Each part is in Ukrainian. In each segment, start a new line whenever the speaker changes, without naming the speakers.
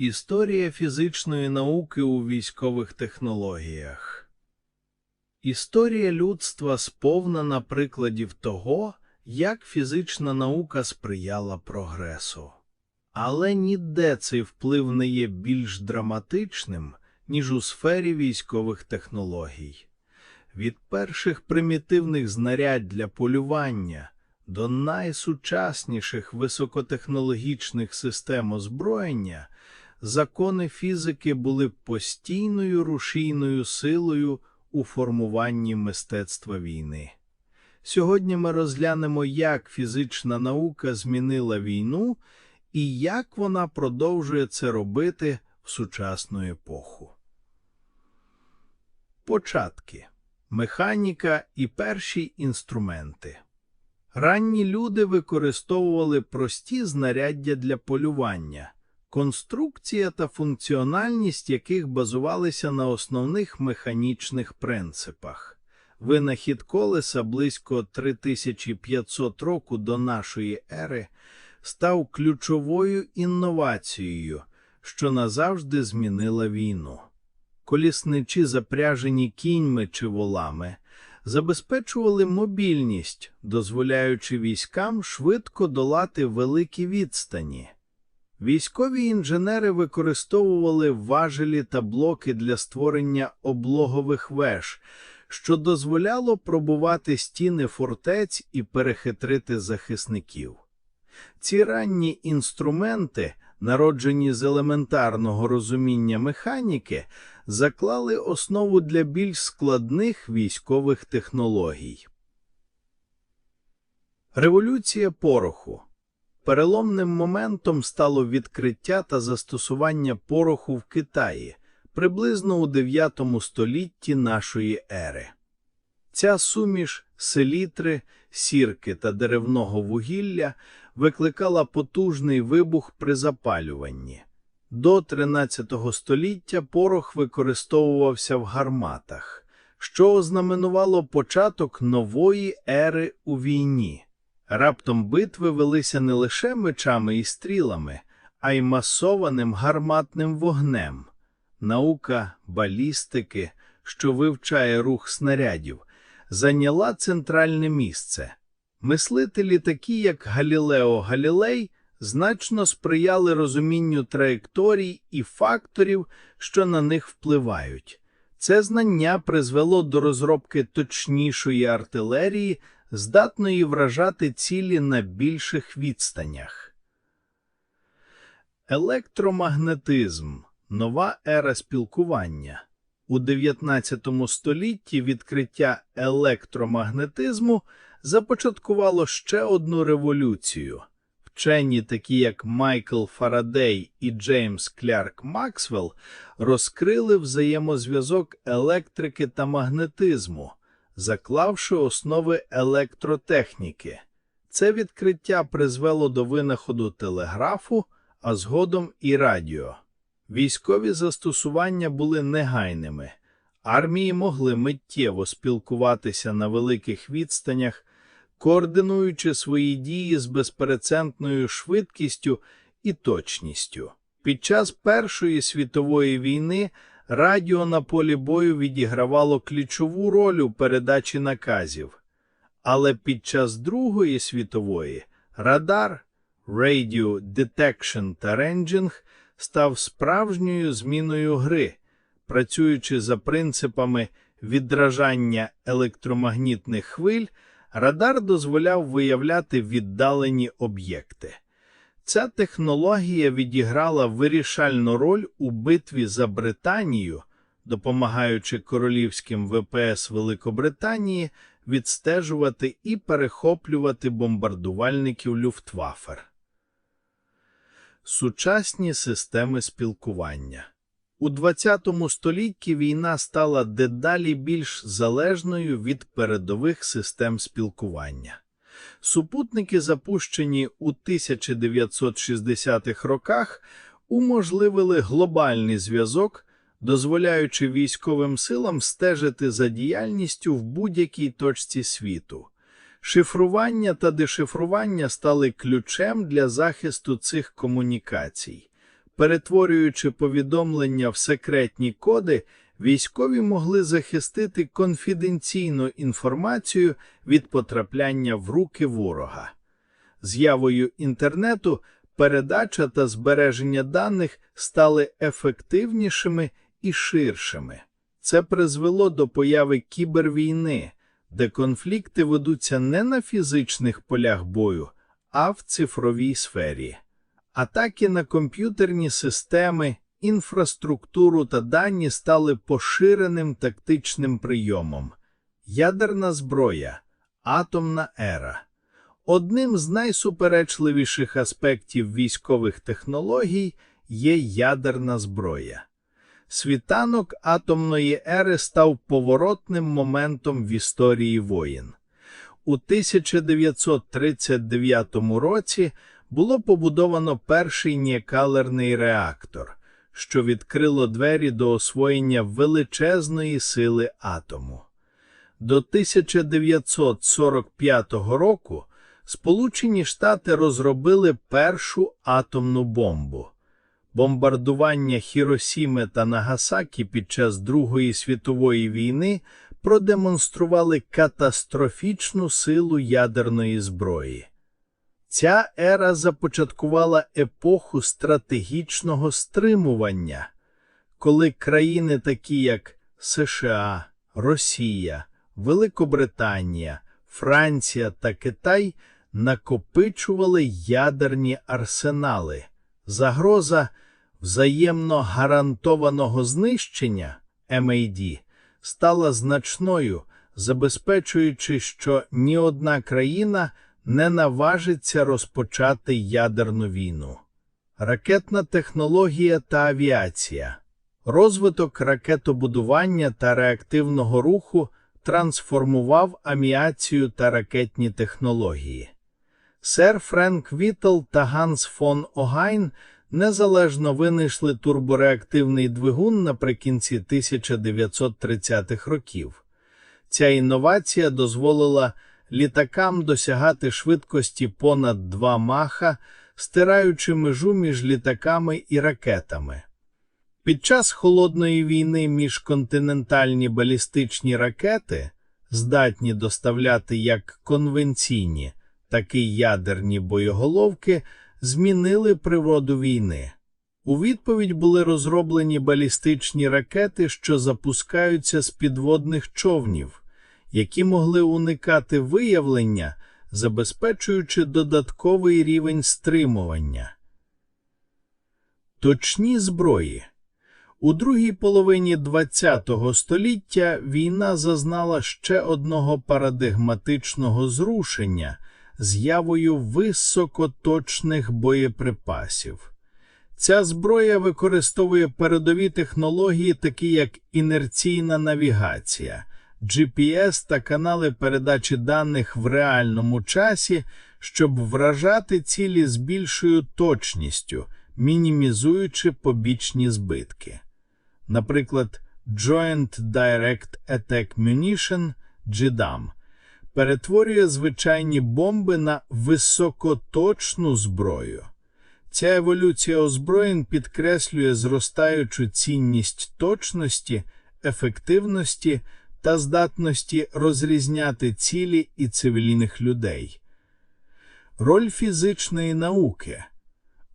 Історія фізичної науки у військових технологіях. Історія людства сповнена прикладів того, як фізична наука сприяла прогресу. Але ніде цей вплив не є більш драматичним, ніж у сфері військових технологій. Від перших примітивних знарядь для полювання до найсучасніших високотехнологічних систем озброєння закони фізики були постійною рушійною силою у формуванні мистецтва війни. Сьогодні ми розглянемо, як фізична наука змінила війну і як вона продовжує це робити в сучасну епоху. Початки механіка і перші інструменти. Ранні люди використовували прості знаряддя для полювання, конструкція та функціональність яких базувалися на основних механічних принципах. Винахід колеса близько 3500 року до нашої ери став ключовою інновацією, що назавжди змінила війну. Колісничі, запряжені кіньми чи волами, забезпечували мобільність, дозволяючи військам швидко долати великі відстані. Військові інженери використовували важелі та блоки для створення облогових веж, що дозволяло пробувати стіни фортець і перехитрити захисників. Ці ранні інструменти, народжені з елементарного розуміння механіки, заклали основу для більш складних військових технологій. Революція пороху Переломним моментом стало відкриття та застосування пороху в Китаї приблизно у 9 столітті нашої ери. Ця суміш селітри, сірки та деревного вугілля викликала потужний вибух при запалюванні. До 13 століття порох використовувався в гарматах, що ознаменувало початок нової ери у війні. Раптом битви велися не лише мечами і стрілами, а й масованим гарматним вогнем. Наука балістики, що вивчає рух снарядів, зайняла центральне місце. Мислителі, такі як Галілео Галілей, значно сприяли розумінню траєкторій і факторів, що на них впливають. Це знання призвело до розробки точнішої артилерії, здатної вражати цілі на більших відстанях. Електромагнетизм нова ера спілкування. У 19 столітті відкриття електромагнетизму започаткувало ще одну революцію. Вчені, такі як Майкл Фарадей і Джеймс Клярк Максвелл, розкрили взаємозв'язок електрики та магнетизму, заклавши основи електротехніки. Це відкриття призвело до винаходу телеграфу, а згодом і радіо. Військові застосування були негайними. Армії могли миттєво спілкуватися на великих відстанях, координуючи свої дії з безперецентною швидкістю і точністю. Під час Першої світової війни радіо на полі бою відігравало ключову роль у передачі наказів, але під час Другої світової радар, Radio Detection та Ranging став справжньою зміною гри, працюючи за принципами відражання електромагнітних хвиль, радар дозволяв виявляти віддалені об'єкти. Ця технологія відіграла вирішальну роль у битві за Британію, допомагаючи королівським ВПС Великобританії відстежувати і перехоплювати бомбардувальників Люфтваффер. Сучасні системи спілкування у ХХ столітті війна стала дедалі більш залежною від передових систем спілкування. Супутники, запущені у 1960-х роках, уможливили глобальний зв'язок, дозволяючи військовим силам стежити за діяльністю в будь-якій точці світу. Шифрування та дешифрування стали ключем для захисту цих комунікацій. Перетворюючи повідомлення в секретні коди, військові могли захистити конфіденційну інформацію від потрапляння в руки ворога. З'явою інтернету передача та збереження даних стали ефективнішими і ширшими. Це призвело до появи кібервійни, де конфлікти ведуться не на фізичних полях бою, а в цифровій сфері. Атаки на комп'ютерні системи, інфраструктуру та дані стали поширеним тактичним прийомом. Ядерна зброя, атомна ера. Одним з найсуперечливіших аспектів військових технологій є ядерна зброя. Світанок атомної ери став поворотним моментом в історії воїн. У 1939 році було побудовано перший нікалерний реактор, що відкрило двері до освоєння величезної сили атому. До 1945 року Сполучені Штати розробили першу атомну бомбу. Бомбардування Хіросіми та Нагасакі під час Другої світової війни продемонстрували катастрофічну силу ядерної зброї. Ця ера започаткувала епоху стратегічного стримування, коли країни, такі як США, Росія, Великобританія, Франція та Китай накопичували ядерні арсенали. Загроза взаємно гарантованого знищення MAD стала значною, забезпечуючи, що ні одна країна не наважиться розпочати ядерну війну. Ракетна технологія та авіація. Розвиток ракетобудування та реактивного руху трансформував аміацію та ракетні технології. Сер Френк Віттл та Ганс фон Огайн незалежно винайшли турбореактивний двигун наприкінці 1930-х років. Ця інновація дозволила літакам досягати швидкості понад 2 маха, стираючи межу між літаками і ракетами. Під час холодної війни міжконтинентальні балістичні ракети здатні доставляти як конвенційні, так і ядерні боєголовки, змінили природу війни. У відповідь були розроблені балістичні ракети, що запускаються з підводних човнів, які могли уникати виявлення, забезпечуючи додатковий рівень стримування. Точні зброї у другій половині ХХ століття війна зазнала ще одного парадигматичного зрушення з'явою високоточних боєприпасів. Ця зброя використовує передові технології, такі як інерційна навігація, GPS та канали передачі даних в реальному часі, щоб вражати цілі з більшою точністю, мінімізуючи побічні збитки наприклад, Joint Direct Attack Munition GDAM, перетворює звичайні бомби на високоточну зброю. Ця еволюція озброєнь підкреслює зростаючу цінність точності, ефективності та здатності розрізняти цілі і цивільних людей. Роль фізичної науки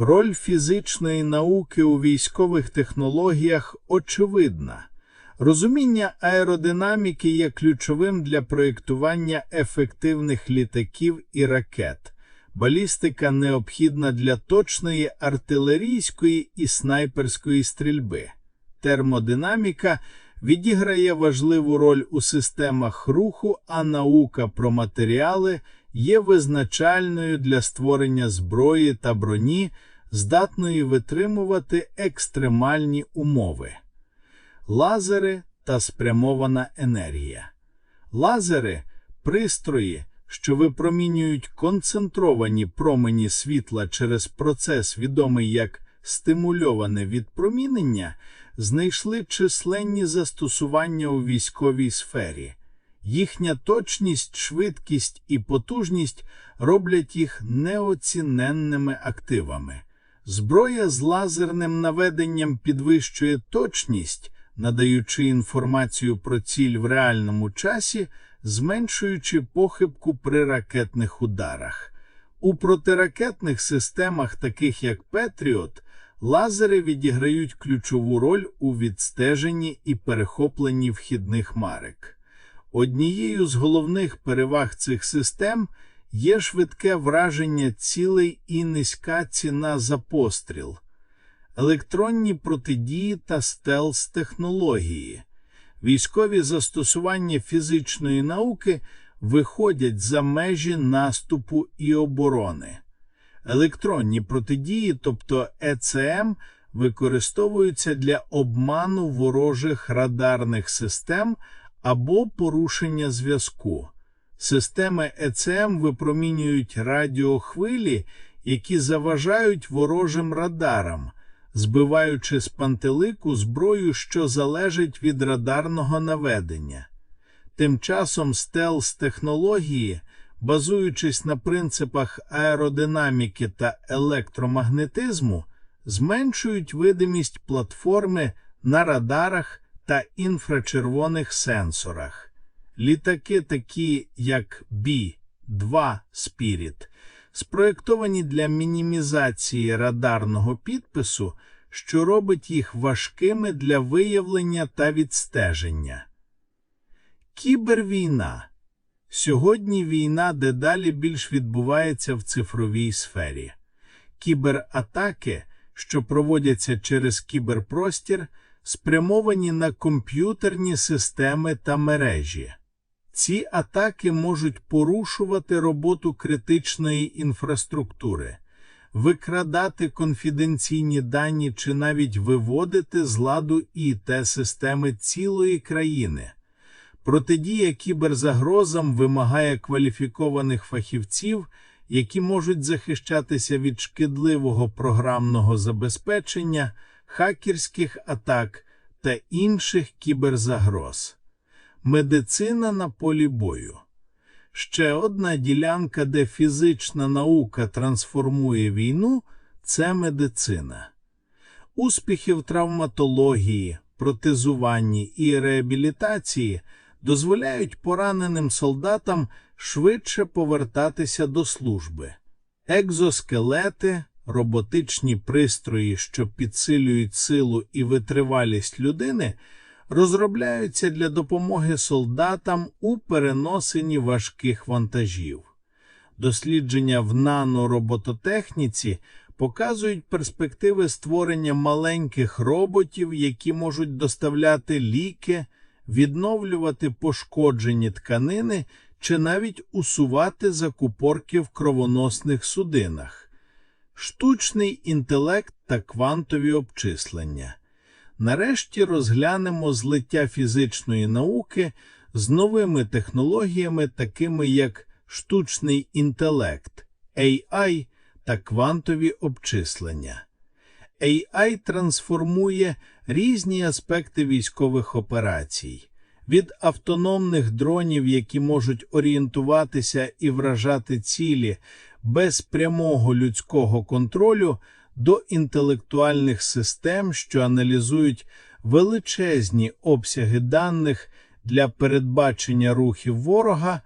Роль фізичної науки у військових технологіях очевидна. Розуміння аеродинаміки є ключовим для проєктування ефективних літаків і ракет. Балістика необхідна для точної артилерійської і снайперської стрільби. Термодинаміка відіграє важливу роль у системах руху, а наука про матеріали є визначальною для створення зброї та броні здатної витримувати екстремальні умови, лазери та спрямована енергія. Лазери пристрої, що випромінюють концентровані промені світла через процес, відомий як стимульоване відпромінення, знайшли численні застосування у військовій сфері. Їхня точність, швидкість і потужність роблять їх неоціненними активами. Зброя з лазерним наведенням підвищує точність, надаючи інформацію про ціль в реальному часі, зменшуючи похибку при ракетних ударах. У протиракетних системах, таких як Петріот, лазери відіграють ключову роль у відстеженні і перехопленні вхідних марок. Однією з головних переваг цих систем є швидке враження цілей і низька ціна за постріл, електронні протидії та стелс-технології. Військові застосування фізичної науки виходять за межі наступу і оборони. Електронні протидії, тобто ЕЦМ, використовуються для обману ворожих радарних систем або порушення зв'язку. Системи ЕЦМ випромінюють радіохвилі, які заважають ворожим радарам, збиваючи з пантелику зброю, що залежить від радарного наведення. Тим часом стелс-технології, базуючись на принципах аеродинаміки та електромагнетизму, зменшують видимість платформи на радарах та інфрачервоних сенсорах. Літаки, такі як B-2 Spirit, спроєктовані для мінімізації радарного підпису, що робить їх важкими для виявлення та відстеження. Кібервійна. Сьогодні війна дедалі більш відбувається в цифровій сфері. Кібератаки, що проводяться через кіберпростір, спрямовані на комп'ютерні системи та мережі. Ці атаки можуть порушувати роботу критичної інфраструктури, викрадати конфіденційні дані чи навіть виводити з ладу ІТ-системи цілої країни. Протидія кіберзагрозам вимагає кваліфікованих фахівців, які можуть захищатися від шкідливого програмного забезпечення, хакерських атак та інших кіберзагроз. Медицина на полі бою. Ще одна ділянка, де фізична наука трансформує війну, це медицина. Успіхи в травматології, протезуванні і реабілітації дозволяють пораненим солдатам швидше повертатися до служби. Екзоскелети, роботичні пристрої, що підсилюють силу і витривалість людини – розробляються для допомоги солдатам у переносенні важких вантажів. Дослідження в наноробототехніці показують перспективи створення маленьких роботів, які можуть доставляти ліки, відновлювати пошкоджені тканини чи навіть усувати закупорки в кровоносних судинах, штучний інтелект та квантові обчислення. Нарешті розглянемо злиття фізичної науки з новими технологіями, такими як штучний інтелект, AI та квантові обчислення. AI трансформує різні аспекти військових операцій, від автономних дронів, які можуть орієнтуватися і вражати цілі без прямого людського контролю до інтелектуальних систем, що аналізують величезні обсяги даних для передбачення рухів ворога,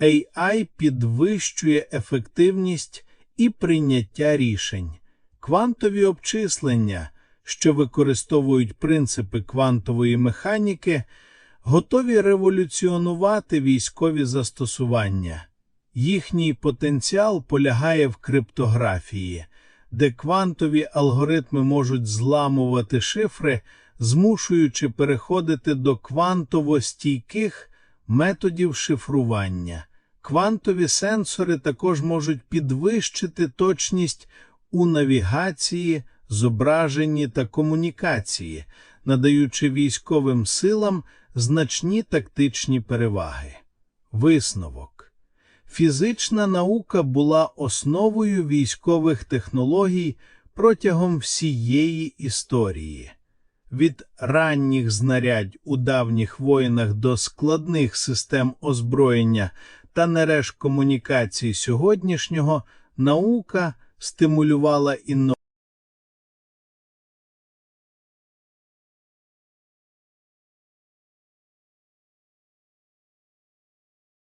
AI підвищує ефективність і прийняття рішень, квантові обчислення, що використовують принципи квантової механіки, готові революціонувати військові застосування. Їхній потенціал полягає в криптографії де квантові алгоритми можуть зламувати шифри, змушуючи переходити до квантово стійких методів шифрування. Квантові сенсори також можуть підвищити точність у навігації, зображенні та комунікації, надаючи військовим силам значні тактичні переваги. Висновок Фізична наука була основою військових технологій протягом всієї історії. Від ранніх знарядь у давніх воїнах до складних систем озброєння та нереж комунікацій сьогоднішнього наука стимулювала інновації.